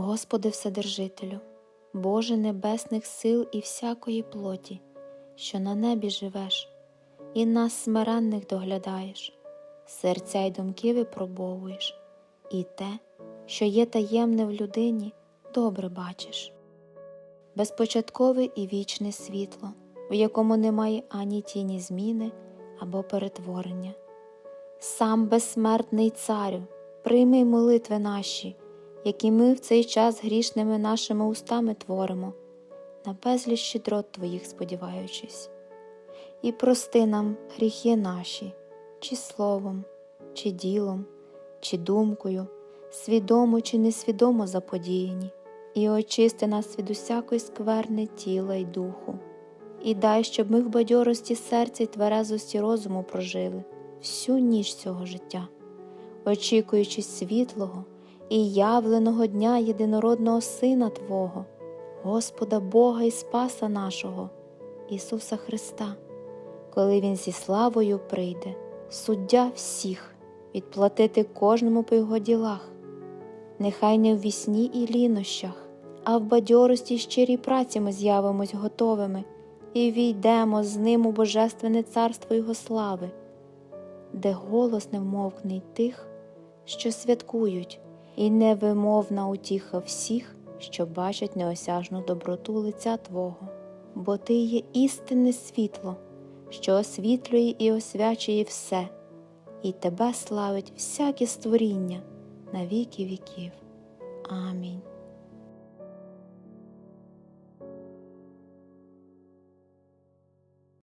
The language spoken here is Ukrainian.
Господи Вседержителю, Боже небесних сил і всякої плоті, що на небі живеш, і нас смиренних доглядаєш, серця й думки випробовуєш, і те, що є таємне в людині, добре бачиш. Безпочаткове і вічне світло, в якому немає ані тіні зміни або перетворення. Сам безсмертний царю, прийми молитви наші, які ми в цей час грішними нашими устами творимо, на безліч щедрот Твоїх сподіваючись, і прости нам гріхи наші, чи словом, чи ділом, чи думкою, свідомо чи несвідомо заподіяні, і очисти нас від усякої скверни тіла й духу, і дай, щоб ми в бадьорості серця й тверезості розуму прожили всю ніч цього життя, очікуючи світлого і явленого дня єдинородного Сина Твого, Господа Бога і Спаса нашого, Ісуса Христа, коли Він зі славою прийде, суддя всіх, відплатити кожному по його ділах, нехай не в вісні і лінощах, а в бадьорості й щирій праці ми з'явимось готовими і війдемо з ним у Божественне царство Його слави, де голос невмовкний тих, що святкують, і невимовна утіха всіх, що бачать неосяжну доброту лиця Твого, бо Ти є істинне світло, що освітлює і освячує все, і Тебе славить всяке створіння на віки віків. Амінь.